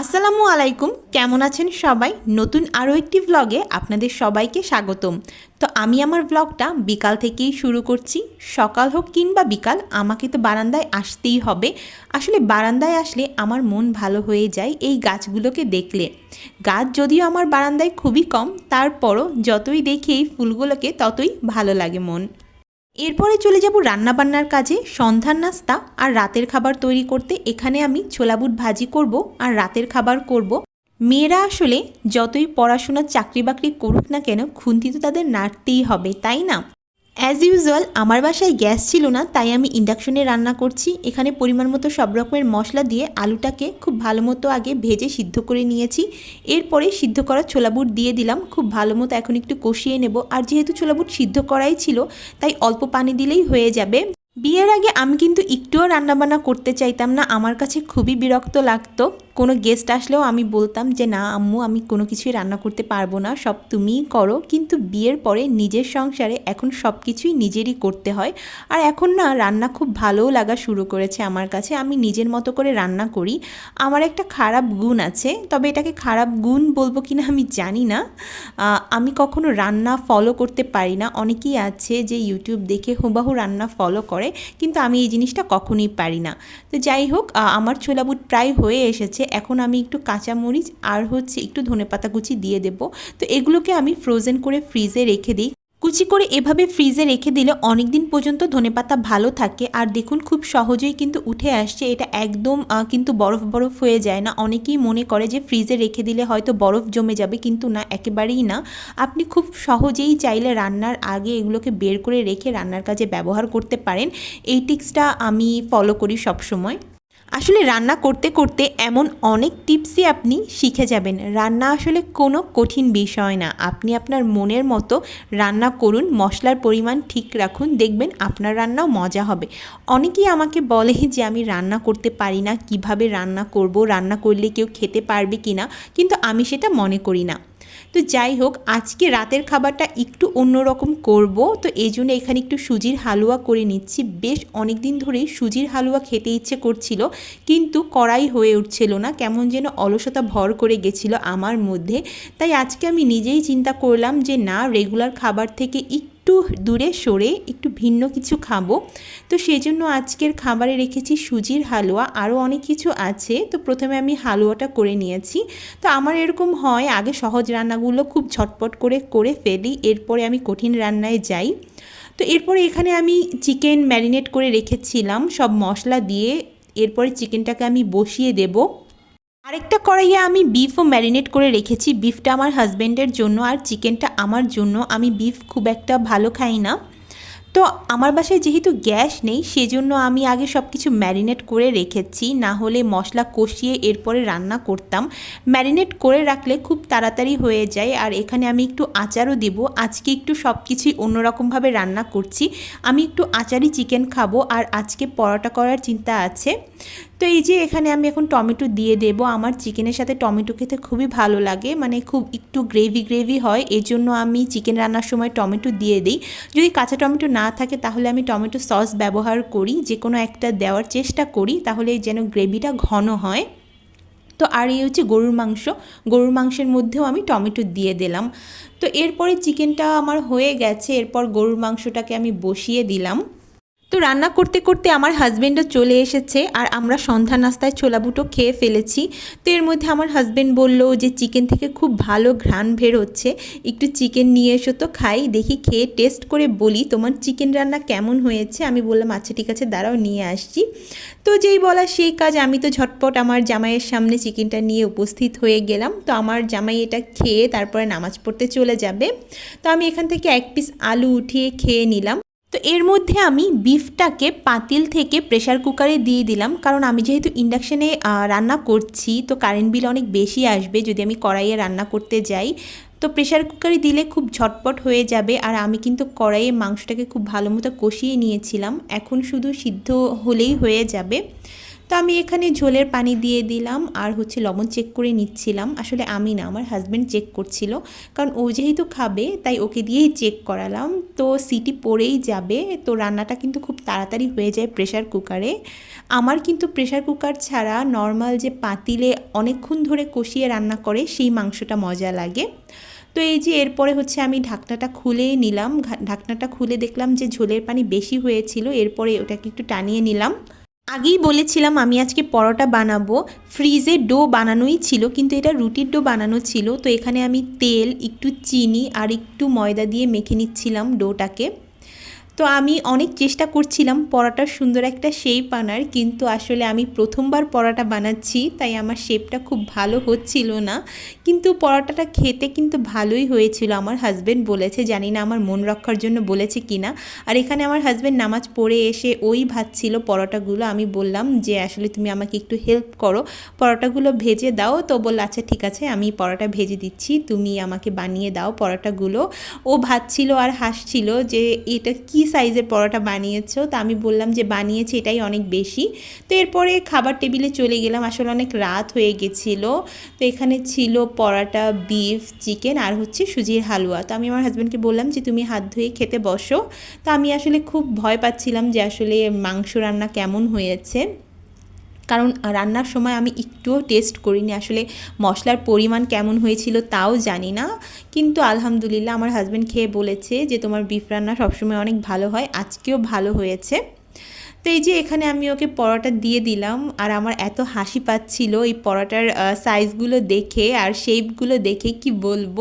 আসসালামু আলাইকুম, কেমন আছেন সবাই? নতুন আরও একটি ব্লগে আপনাদের সবাইকে স্বাগতম। তো আমি আমার ব্লগটা বিকাল থেকেই শুরু করছি। সকাল হোক কিংবা বিকাল, আমাকে তো বারান্দায় আসতেই হবে। আসলে বারান্দায় আসলে আমার মন ভালো হয়ে যায় এই গাছগুলোকে দেখলে। গাছ যদিও আমার বারান্দায় খুবই কম, তারপরও যতই দেখি এই ফুলগুলোকে ততই ভালো লাগে মন। এরপরে চলে যাব রান্নাবান্নার কাজে, সন্ধ্যার নাস্তা আর রাতের খাবার তৈরি করতে। এখানে আমি ছোলা বুট ভাজি করব আর রাতের খাবার করব। মেয়েরা আসলে যতই পড়াশোনা চাকরি বাকরি করুক না কেন, খুন্তি তো তাদের নাড়তেই হবে, তাই না? অ্যাজ ইউজুয়াল আমার বাসায় গ্যাস ছিল না, তাই আমি ইন্ডাকশনে রান্না করছি। এখানে পরিমাণ মতো সব রকমের মশলা দিয়ে আলুটাকে খুব ভালো মতো আগে ভেজে সিদ্ধ করে নিয়েছি। এরপরে সিদ্ধ করা ছোলা বুট দিয়ে দিলাম, খুব ভালো মতো এখন একটু কষিয়ে নেব। আর যেহেতু ছোলা বুট সিদ্ধ করাই ছিল, তাই অল্প পানি দিলেই হয়ে যাবে। বিয়ের আগে আমি কিন্তু একটুও রান্নাবান্না করতে চাইতাম না, আমার কাছে খুবই বিরক্ত লাগতো। কোনো গেস্ট আসলেও আমি বলতাম যে, না আম্মু, আমি কোনো কিছুই রান্না করতে পারব না, সব তুমিই করো। কিন্তু বিয়ের পরে নিজের সংসারে এখন সব কিছুই নিজেরই করতে হয়। আর এখন না রান্না খুব ভালোও লাগা শুরু করেছে আমার কাছে। আমি নিজের মতো করে রান্না করি। আমার একটা খারাপ গুণ আছে, তবে এটাকে খারাপ গুণ বলব কি না আমি জানি না। আমি কখনো রান্না ফলো করতে পারি না। অনেকেই আছে যে ইউটিউব দেখে হুবাহু রান্না ফলো করে, কিন্তু আমি এই জিনিসটা কখনোই পারি না। তো যাই হোক আমার ছোলা বুট প্রায় হয়ে এসেছে। এখন আমি একটু কাঁচামরিচ আর হচ্ছে একটু ধনেপাতা কুচি দিয়ে দেব। তো এগুলোকে আমি ফ্রোজেন করে ফ্রিজে রেখে দিই। কুচি করে এভাবে ফ্রিজে রেখে দিলে অনেক দিন পর্যন্ত ধনেপাতা ভালো থাকে। আর দেখুন খুব সহজেই কিন্তু উঠে আসছে। এটা একদম কিন্তু বরফ বরফ হয়ে যায় না। অনেকেই মনে করে যে ফ্রিজে রেখে দিলে হয়তো বরফ জমে যাবে, কিন্তু না, একেবারেই না। আপনি খুব সহজেই চাইলে রান্নার আগে এগুলোকে বের করে রেখে রান্নার কাজে ব্যবহার করতে পারেন। এই টিক্সটা আমি ফলো করি সবসময়। আসলে রান্না করতে করতে এমন অনেক টিপসই আপনি শিখে যাবেন। রান্না আসলে কোনো কঠিন বিষয় না। আপনি আপনার মনের মতো রান্না করুন, মশলার পরিমাণ ঠিক রাখুন, দেখবেন আপনার রান্নাও মজা হবে। অনেকেই আমাকে বলে যে, আমি রান্না করতে পারি না, কীভাবে রান্না করব? রান্না করলে কেউ খেতে পারবে কি না কিন্তু আমি সেটা মনে করি না। তো যাই হোক, আজকে রাতের খাবারটা একটু অন্যরকম করব। তো এই জন্য এখানে একটু সুজির হালুয়া করে নিচ্ছি। বেশ অনেক দিন ধরেই সুজির হালুয়া খেতে ইচ্ছে করছিল, কিন্তু কড়াই হয়ে উঠছিল না। কেমন যেন অলসতা ভর করে গেছিল আমার মধ্যে। তাই আজকে আমি নিজেই চিন্তা করলাম যে, না রেগুলার খাবার থেকে একটু দূরে সরে একটু ভিন্ন কিছু খাব। তো সেই জন্য আজকের খাবারে রেখেছি সুজির হালুয়া। আরও অনেক কিছু আছে। তো প্রথমে আমি হালুয়াটা করে নিয়েছি। তো আমার এরকম হয়, আগে সহজ রান্নাগুলো খুব ঝটপট করে করে ফেলি। এরপরে আমি কঠিন রান্নায় যাই। তো এরপরে এখানে আমি চিকেন ম্যারিনেট করে রেখেছিলাম। সব মশলা দিয়ে এরপরে চিকেনটাকে আমি বসিয়ে দেবো। আরেকটা কড়াইয়ে আমি বিফও ম্যারিনেট করে রেখেছি। বিফটা আমার হাজব্যান্ডের জন্য আর চিকেনটা আমার জন্য। আমি বিফ খুব একটা ভালো খাই না। তো আমার বাসায় যেহেতু গ্যাস নেই, সেজন্য আমি আগে সব কিছু ম্যারিনেট করে রেখেছি। না হলে মশলা কষিয়ে এরপরে রান্না করতাম। ম্যারিনেট করে রাখলে খুব তাড়াতাড়ি হয়ে যায়। আর এখানে আমি একটু আচারও দেবো। আজকে একটু সব কিছুই অন্যরকমভাবে রান্না করছি। আমি একটু আচারি চিকেন খাব। আর আজকে পরোটা করার চিন্তা আছে। তো এই যে এখানে আমি এখন টমেটো দিয়ে দেব। আমার চিকেনের সাথে টমেটো খেতে খুবই ভালো লাগে। মানে খুব একটু গ্রেভি গ্রেভি হয়। এজন্য আমি চিকেন রান্নার সময় টমেটো দিয়ে দিই। যদি কাঁচা টমেটো না থাকে তাহলে আমি টমেটো সস ব্যবহার করি, যে কোনো একটা দেওয়ার চেষ্টা করি, তাহলে যেন গ্রেভিটা ঘন হয়। তো আর এই হচ্ছে গরুর মাংস। গরুর মাংসের মধ্যেও আমি টমেটো দিয়ে দিলাম। তো এরপরে চিকেনটা আমার হয়ে গেছে, এরপর গরুর মাংসটাকে আমি বসিয়ে দিলাম। তো রান্না করতে করতে আমার হাজব্যান্ডও চলে এসেছে আর আমরা সন্ধ্যা নাস্তায় ছোলা বুটো খেয়ে ফেলেছি। তো এর মধ্যে আমার হাজব্যান্ড বলল যে চিকেন থেকে খুব ভালো ঘ্রাণ বের হচ্ছে একটু চিকেন নিয়ে এসো তো খাই, দেখি খেয়ে টেস্ট করে বলি তোমার চিকেন রান্না কেমন হয়েছে? আমি বললাম আচ্ছা ঠিক আছে, দাঁড়াও, নিয়ে আসছি। তো যেই বলা সেই কাজ, আমি তো ঝটপট আমার জামাইয়ের সামনে চিকেনটা নিয়ে উপস্থিত হয়ে গেলাম। তো আমার জামাই এটা খেয়ে তারপরে নামাজ পড়তে চলে যাবে। তো আমি এখান থেকে এক পিস আলু উঠিয়ে খেয়ে নিলাম। তো এর মধ্যে আমি বিফটাকে পাতিল থেকে প্রেশার কুকারে দিয়ে দিলাম। কারণ আমি যেহেতু ইন্ডাকশানে রান্না করছি, তো কারেন্ট বিল অনেক বেশি আসবে যদি আমি কড়াইয়ে রান্না করতে যাই। তো প্রেশার কুকারে দিলে খুব ঝটপট হয়ে যাবে আর আমি কিন্তু কড়াইয়ে মাংসটাকে খুব ভালো মতো কষিয়ে নিয়েছিলাম। এখন শুধু সিদ্ধ হলেই হয়ে যাবে। আমি এখানে ঝোলের পানি দিয়ে দিলাম আর হচ্ছে লবণ চেক করে নিচ্ছিলাম। আসলে আমি না, আমার হাজব্যান্ড চেক করছিল। কারণ ও যেহেতু খাবে, তাই ওকে দিয়েই চেক করালাম। তো সিটি পড়েই যাবে, তো রান্নাটা কিন্তু খুব তাড়াতাড়ি হয়ে যায় প্রেশার কুকারে আমার কিন্তু প্রেশার কুকার ছাড়া নর্মাল যে পাতিলে অনেকক্ষণ ধরে কষিয়ে রান্না করে, সেই মাংসটা মজা লাগে। তো এই যে এরপরে হচ্ছে আমি ঢাকনাটা খুলে নিলাম। ঢাকনাটা খুলে দেখলাম যে ঝোলের পানি বেশি হয়েছিল, এরপরে ওটাকে একটু টানিয়ে নিলাম। আগেই বলেছিলাম আমি আজকে পরোটা বানাবো। ফ্রিজে ডো বানানোই ছিল, কিন্তু এটা রুটির ডো বানানো ছিল। তো এখানে আমি তেল, একটু চিনি আর একটু ময়দা দিয়ে মেখে নিচ্ছিলাম ডোটাকে। তো আমি অনেক চেষ্টা করছিলাম পরোটার সুন্দর একটা শেপ আনার, কিন্তু আসলে আমি প্রথমবার পরোটা বানাচ্ছি, তাই আমার শেপটা খুব ভালো হচ্ছিল না। কিন্তু পরোটাটা খেতে কিন্তু ভালোই হয়েছিল, আমার হাজব্যান্ড বলেছে, জানি না আমার মন রক্ষার জন্য বলেছে কিনা। আর এখানে আমার হাজব্যান্ড নামাজ পড়ে এসে ওই ভাজছিল পরোটাগুলো, আমি বললাম যে, আসলে তুমি আমাকে একটু হেল্প করো, পরোটাগুলো ভেজে দাও। তো বলল আচ্ছা ঠিক আছে, আমি পরোটা ভেজে দিচ্ছি, তুমি আমাকে বানিয়ে দাও পরোটাগুলো। ও ভাজছিল আর হাসছিল যে, এটা কি সাইজের পরোটা বানিয়েছো, তা আমি বললাম যে বানিয়েছি, এটাই অনেক বেশি। তো এরপরে খাবার টেবিলে চলে গেলাম, আসলে অনেক রাত হয়ে গেছিল। তো এখানে ছিল পরোটা বিফ চিকেন আর হচ্ছে সুজির হালুয়া। তো আমি আমার হাজব্যান্ডকে বললাম যে, তুমি হাত ধুয়ে খেতে বসো। তো আমি আসলে খুব ভয় পাচ্ছিলাম যে আসলে মাংস রান্না কেমন হয়েছে। কারণ রান্নার সময় আমি একটুও টেস্ট করিনি। আসলে মশলার পরিমাণ কেমন হয়েছিল তাও জানি না। কিন্তু আলহামদুলিল্লাহ আমার হাজব্যান্ড খেয়ে বলেছে যে তোমার বিফ রান্না সবসময় অনেক ভালো হয়। আজকেও ভালো হয়েছে। তো এই যে এখানে আমি ওকে পরোটা দিয়ে দিলাম, আর আমার এত হাসি পাচ্ছিল এই পরোটার সাইজগুলো দেখে আর শেপগুলো দেখে কি বলব?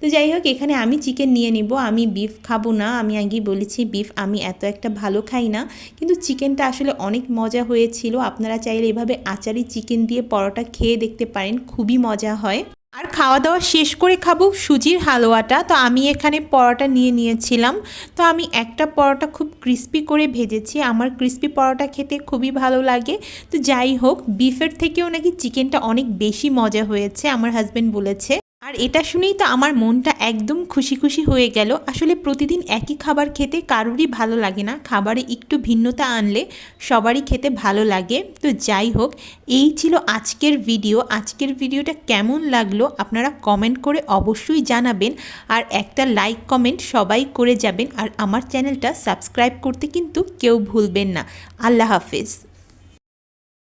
তো যাই হোক, এখানে আমি চিকেন নিয়ে নিব। আমি বিফ খাব না। আমি আগেই বলেছি বিফ আমি এত একটা ভালো খাই না। কিন্তু চিকেনটা আসলে অনেক মজা হয়েছিল। আপনারা চাইলে এভাবে আচারি চিকেন দিয়ে পরোটা খেয়ে দেখতে পারেন। খুবই মজা হয়। আর খাওয়া দাওয়া শেষ করে খাব সুজির হালুয়াটা। তো আমি এখানে পরোটা নিয়ে নিয়েছিলাম। তো আমি একটা পরোটা খুব ক্রিস্পি করে ভেজেছি। আমার ক্রিস্পি পরোটা খেতে খুবই ভালো লাগে। তো যাই হোক বিফের থেকেও নাকি চিকেনটা অনেক বেশি মজা হয়েছে, আমার হাজব্যান্ড বলেছে। আর এটা শুনেই তো আমার মনটা একদম খুশি খুশি হয়ে গেল। আসলে প্রতিদিন একই খাবার খেতে কারোরই ভালো লাগে না। খাবারে একটু ভিন্নতা আনলে সবারই খেতে ভালো লাগে। তো যাই হোক, এই ছিল আজকের ভিডিও। আজকের ভিডিওটা কেমন লাগল আপনারা কমেন্ট করে অবশ্যই জানাবেন। আর একটা লাইক কমেন্ট সবাই করে যাবেন। আর আমার চ্যানেলটা সাবস্ক্রাইব করতে কিন্তু কেউ ভুলবেন না। আল্লাহ হাফেজ।